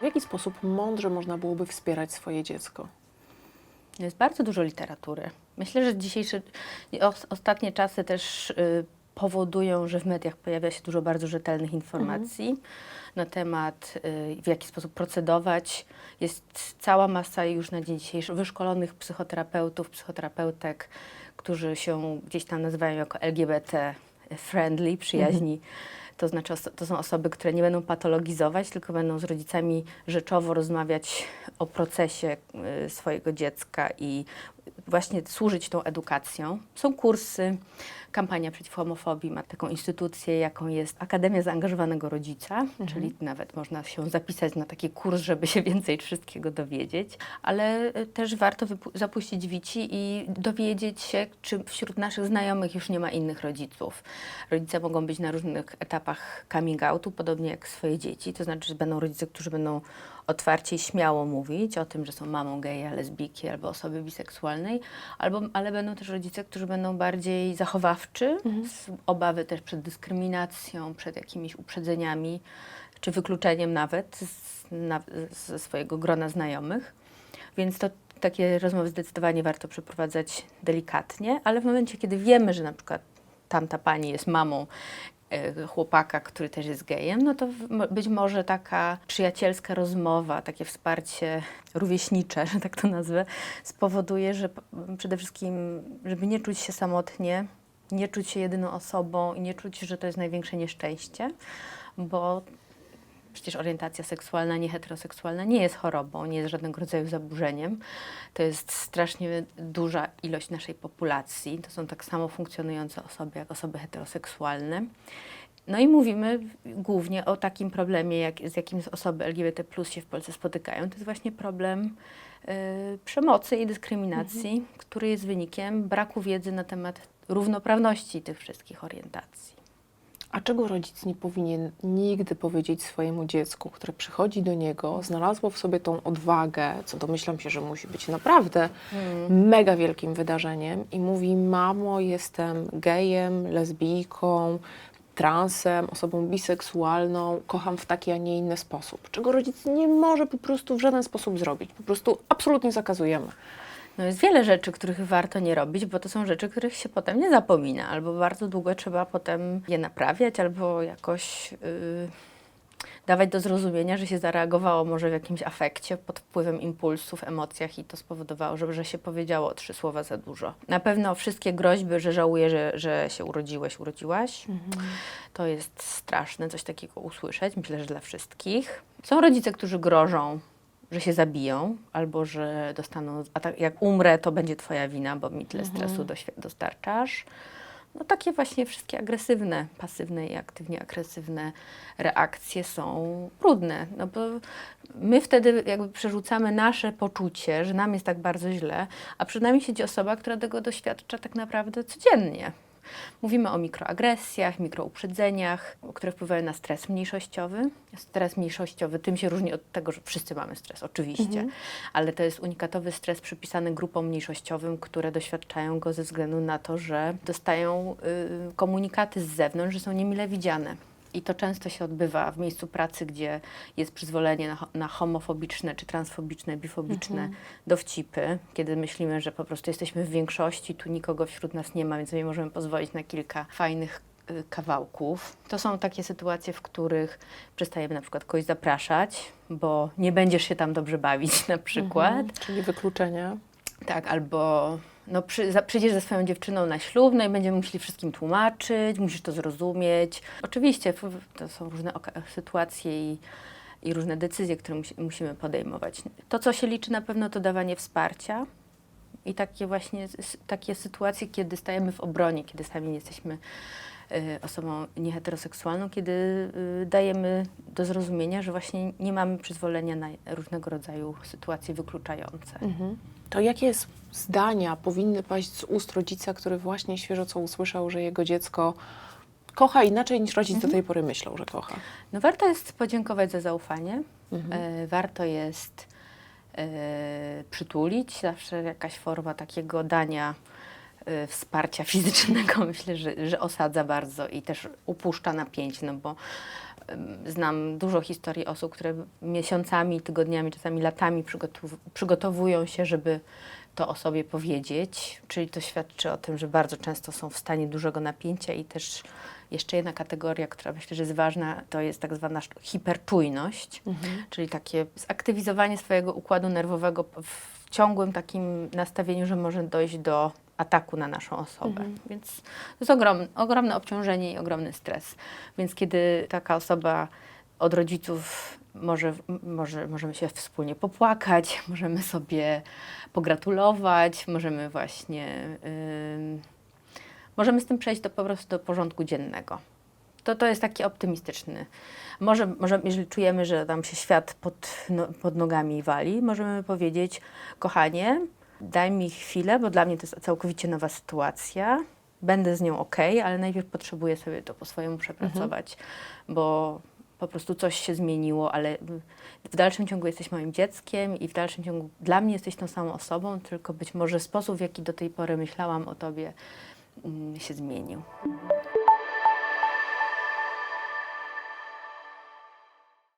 W jaki sposób mądrze można byłoby wspierać swoje dziecko? Jest bardzo dużo literatury. Myślę, że dzisiejsze, os- ostatnie czasy też y, powodują, że w mediach pojawia się dużo bardzo rzetelnych informacji na temat, y, w jaki sposób procedować. Jest cała masa już na dzień dzisiejszy wyszkolonych psychoterapeutów, psychoterapeutek, którzy się gdzieś tam nazywają jako LGBT friendly, przyjaźni. To znaczy, to są osoby, które nie będą patologizować, tylko będą z rodzicami rzeczowo rozmawiać o procesie y, swojego dziecka i właśnie służyć tą edukacją. Są kursy, kampania przeciw homofobii ma taką instytucję, jaką jest Akademia Zaangażowanego Rodzica, czyli nawet można się zapisać na taki kurs, żeby się więcej wszystkiego dowiedzieć, ale y, też warto zapuścić wici i dowiedzieć się, czy wśród naszych znajomych już nie ma innych rodziców. Rodzice mogą być na różnych etapach coming outu, podobnie jak swoje dzieci, to znaczy, że będą rodzice, którzy będą otwarcie i śmiało mówić o tym, że są mamą geja, lesbijki albo osoby biseksualnej, albo, ale będą też rodzice, którzy będą bardziej zachowawczy, z obawy też przed dyskryminacją, przed jakimiś uprzedzeniami, czy wykluczeniem nawet z, na, ze swojego grona znajomych. Więc to takie rozmowy zdecydowanie warto przeprowadzać delikatnie, ale w momencie, kiedy wiemy, że na przykład tamta pani jest mamą chłopaka, który też jest gejem, no to być może taka przyjacielska rozmowa, takie wsparcie rówieśnicze, że tak to nazwę, spowoduje, że przede wszystkim, żeby nie czuć się samotnie, nie czuć się jedyną osobą i nie czuć, że to jest największe nieszczęście, bo przecież orientacja seksualna, nieheteroseksualna nie jest chorobą, nie jest żadnego rodzaju zaburzeniem. To jest strasznie duża ilość naszej populacji. To są tak samo funkcjonujące osoby jak osoby heteroseksualne. No i mówimy głównie o takim problemie, jak, z jakim osoby LGBT się w Polsce spotykają. To jest właśnie problem y, przemocy i dyskryminacji, który jest wynikiem braku wiedzy na temat równoprawności tych wszystkich orientacji. A czego rodzic nie powinien nigdy powiedzieć swojemu dziecku, które przychodzi do niego, znalazło w sobie tą odwagę, co domyślam się, że musi być naprawdę mega wielkim wydarzeniem i mówi: Mamo, jestem gejem, lesbijką, transem, osobą biseksualną, kocham w taki, a nie inny sposób. Czego rodzic nie może po prostu w żaden sposób zrobić. Po prostu absolutnie zakazujemy. No jest wiele rzeczy, których warto nie robić, bo to są rzeczy, których się potem nie zapomina, albo bardzo długo trzeba potem je naprawiać, albo jakoś yy, dawać do zrozumienia, że się zareagowało może w jakimś afekcie, pod wpływem impulsów, emocjach i to spowodowało, że, że się powiedziało trzy słowa za dużo. Na pewno wszystkie groźby, że żałuję, że, że się urodziłeś, urodziłaś, to jest straszne coś takiego usłyszeć, myślę, że dla wszystkich. Są rodzice, którzy grożą że się zabiją, albo że dostaną, a tak jak umrę, to będzie twoja wina, bo mi tyle stresu doświ- dostarczasz. No takie właśnie wszystkie agresywne, pasywne i aktywnie agresywne reakcje są trudne, no bo my wtedy jakby przerzucamy nasze poczucie, że nam jest tak bardzo źle, a przed nami siedzi osoba, która tego doświadcza tak naprawdę codziennie. Mówimy o mikroagresjach, mikrouprzedzeniach, które wpływają na stres mniejszościowy. Stres mniejszościowy tym się różni od tego, że wszyscy mamy stres, oczywiście, ale to jest unikatowy stres przypisany grupom mniejszościowym, które doświadczają go ze względu na to, że dostają y, komunikaty z zewnątrz, że są niemile widziane. I to często się odbywa w miejscu pracy, gdzie jest przyzwolenie na, na homofobiczne, czy transfobiczne, bifobiczne dowcipy, kiedy myślimy, że po prostu jesteśmy w większości, tu nikogo wśród nas nie ma, więc nie możemy pozwolić na kilka fajnych y, kawałków. To są takie sytuacje, w których przestajemy na przykład kogoś zapraszać, bo nie będziesz się tam dobrze bawić na przykład. Czyli wykluczenie. Tak, albo no, przy, za, przyjdziesz ze swoją dziewczyną na ślub, no i będziemy musieli wszystkim tłumaczyć, musisz to zrozumieć. Oczywiście to są różne sytuacje i, i różne decyzje, które musi, musimy podejmować. To, co się liczy na pewno, to dawanie wsparcia i takie właśnie takie sytuacje, kiedy stajemy w obronie, kiedy sami jesteśmy y, osobą nieheteroseksualną, kiedy y, dajemy do zrozumienia, że właśnie nie mamy przyzwolenia na różnego rodzaju sytuacje wykluczające. Mhm. To jakie zdania powinny paść z ust rodzica, który właśnie świeżo co usłyszał, że jego dziecko kocha inaczej niż rodzic do tej pory myślał, że kocha? No warto jest podziękować za zaufanie. Mhm. E, warto jest e, przytulić. Zawsze jakaś forma takiego dania y, wsparcia fizycznego, myślę, że, że osadza bardzo i też upuszcza napięcie, no bo znam dużo historii osób, które miesiącami, tygodniami, czasami latami przygotow- przygotowują się, żeby to o sobie powiedzieć, czyli to świadczy o tym, że bardzo często są w stanie dużego napięcia i też jeszcze jedna kategoria, która myślę, że jest ważna, to jest tak zwana hiperczujność, czyli takie zaktywizowanie swojego układu nerwowego w ciągłym takim nastawieniu, że może dojść do ataku na naszą osobę. Więc to jest ogrom, ogromne obciążenie i ogromny stres. Więc kiedy taka osoba od rodziców może, może, możemy się wspólnie popłakać, możemy sobie pogratulować, możemy właśnie ym, możemy z tym przejść do, po prostu do porządku dziennego. To, to jest taki optymistyczny. Może, może, jeżeli czujemy, że nam się świat pod, no, pod nogami wali, możemy powiedzieć, kochanie, daj mi chwilę, bo dla mnie to jest całkowicie nowa sytuacja. Będę z nią ok, ale najpierw potrzebuję sobie to po swojemu przepracować, bo po prostu coś się zmieniło, ale w dalszym ciągu jesteś moim dzieckiem i w dalszym ciągu dla mnie jesteś tą samą osobą, tylko być może sposób, w jaki do tej pory myślałam o tobie, mm, się zmienił.